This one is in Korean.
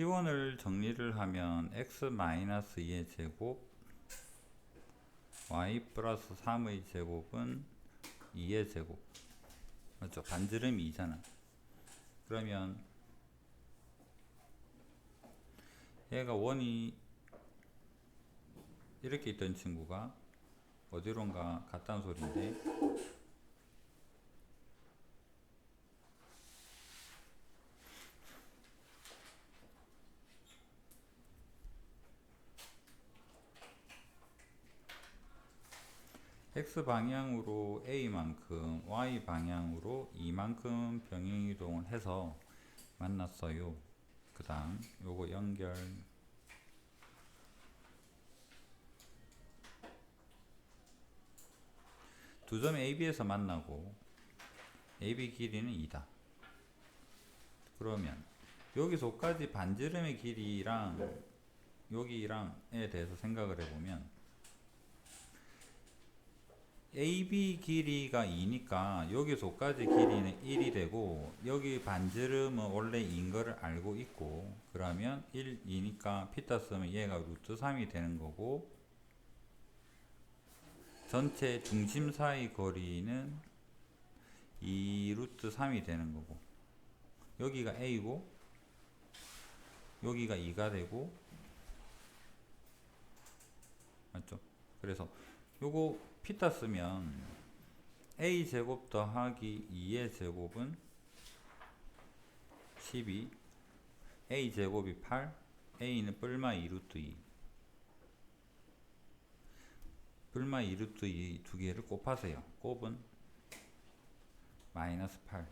지원을 정리를 하면 x 마이너스 2의 제곱 y 플러스 3의 제곱은 2의 제곱 맞죠? 반지름이 2잖아 그러면 얘가 원이 이렇게 있던 친구가 어디론가 갔다는 소리인데 x 방향으로 a만큼 y 방향으로 이만큼 병행 이동을 해서 만났어요. 그 다음 요거 연결 두 점 AB에서 만나고 AB 길이는 2다. 그러면 여기서까지 반지름의 길이랑 여기랑에 대해서 생각을 해보면 AB 길이가 2니까 여기서까지 길이는 1이 되고 여기 반지름은 원래 2인 거를 알고 있고 그러면 1, 2니까 피타 쓰면 얘가 루트 3이 되는 거고 전체 중심 사이 거리는 2 루트 3이 되는 거고 여기가 A고 여기가 2가 되고 맞죠? 그래서 요거 피타 쓰면 a 제곱 더하기 2의 제곱은 12 a 제곱이 8 a는 뿔마 2 루트 2 뿔마 2 루트 2 두 개를 곱하세요. 곱은 마이너스 8